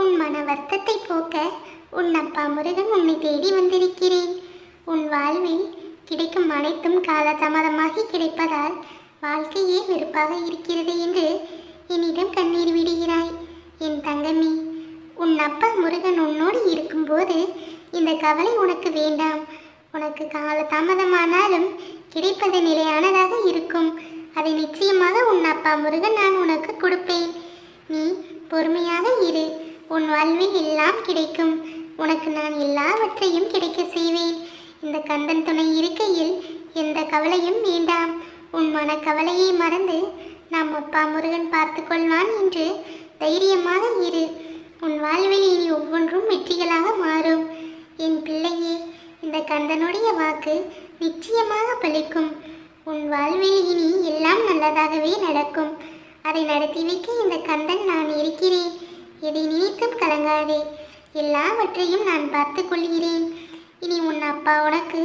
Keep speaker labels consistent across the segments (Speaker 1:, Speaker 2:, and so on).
Speaker 1: உன் மன வருத்தத்தை போக்க உன் அப்பா முருகன் உன்னை தேடி வந்திருக்கிறேன். உன் வாழ்வில் கிடைக்கும் அனைத்தும் காலதாமதமாகி கிடைப்பதால் வாழ்க்கையே வெறுப்பாக இருக்கிறது என்று என்னிடம் கண்ணீர் விடுகிறாய். என் தங்கமே உன் அப்பா முருகன் உன்னோடு இருக்கும்போது இந்த கவலை உனக்கு வேண்டாம். உனக்கு கால தாமதமானாலும் கிடைப்பது நிலையானதாக இருக்கும். அதை நிச்சயமாக உன் அப்பா முருகன் நான் உனக்கு கொடுப்பேன். நீ பொறுமையாக இரு. உன் வாழ்வில் எல்லாம் கிடைக்கும். உனக்கு நான் எல்லாவற்றையும் கிடைக்க செய்வேன். இந்த கந்தன் துணை இருக்கையில் எந்த கவலையும் வேண்டாம். உன் மனக்கவலையை மறந்து நம் அப்பா முருகன் பார்த்து கொள்வான் என்று தைரியமாக இரு. உன் வாழ்வில் இனி ஒவ்வொன்றும் வெற்றிகளாக மாறும். என் பிள்ளையே இந்த கந்தனுடைய வாக்கு நிச்சயமாக பலிக்கும் உன் வாழ்வில் இனி எல்லாம் நல்லதாகவே நடக்கும். அதை நடத்தி வைக்க இந்த கந்தன் நான் இருக்கிறேன். எதை நினைத்தும் கலங்காதே. எல்லாவற்றையும் நான் பார்த்து கொள்கிறேன். இனி உன் அப்பா உனக்கு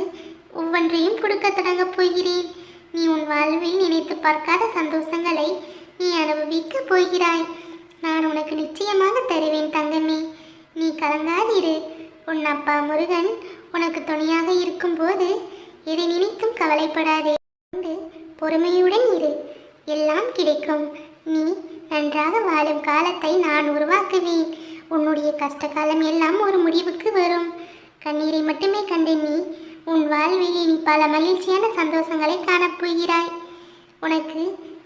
Speaker 1: ஒவ்வொன்றையும் கொடுக்க தொடங்கப் போகிறேன். நீ உன் வாழ்வில் நினைத்து பார்க்காத சந்தோஷங்களை நீ அனுபவிக்கப் போகிறாய். நான் உனக்கு நிச்சயமாக தருவேன் தங்கமே. நீ கலங்காதிரு உன் அப்பா முருகன் உனக்கு துணையாக இருக்கும்போது எதை நினைத்தும் கவலைப்படாதே. பொறுமையுடன் இரு. எல்லாம் கிடைக்கும். நீ நன்றாக வாழும் காலத்தை நான் உருவாக்குவேன். உன்னுடைய கஷ்ட காலம் எல்லாம் ஒரு முடிவுக்கு வரும். கண்ணீரை மட்டுமே கண்டு நீ உன் வாழ்வில் நீ பல மகிழ்ச்சியான சந்தோஷங்களை காணப்போகிறாய் உனக்கு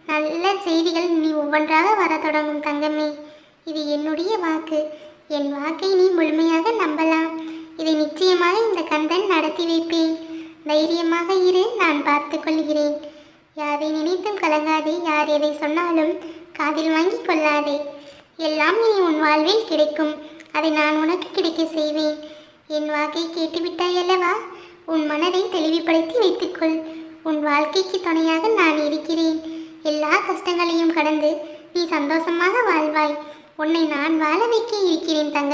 Speaker 1: நல்ல செய்திகள் நீ ஒவ்வொன்றாக வர தொடங்கும் தங்கமே. இது என்னுடைய வாக்கு. என் வாக்கை நீ முழுமையாக நம்பலாம். இதை நிச்சயமாக இந்த கந்தன் நடத்தி வைப்பேன். தைரியமாக இரு நான் பார்த்து கொள்கிறேன். யாரை நினைத்தும் கலங்காதே. யார் எதை சொன்னாலும் காதில் வாங்கிக் கொள்ளாதே. எல்லாம் இனி உன் வாழ்வில் கிடைக்கும். அதை நான் உனக்கு கிடைக்க செய்வேன். என் வாக்கை கேட்டுவிட்டாய் அல்லவா? உன் மனதை தெளிவுபடுத்தி வைத்துக்கொள். உன் வாழ்க்கைக்கு துணையாக நான் இருக்கிறேன். எல்லா கஷ்டங்களையும் கடந்து நீ சந்தோஷமாக வாழ்வாய். உன்னை நான் வாழ வைக்க இருக்கிறேன் தங்க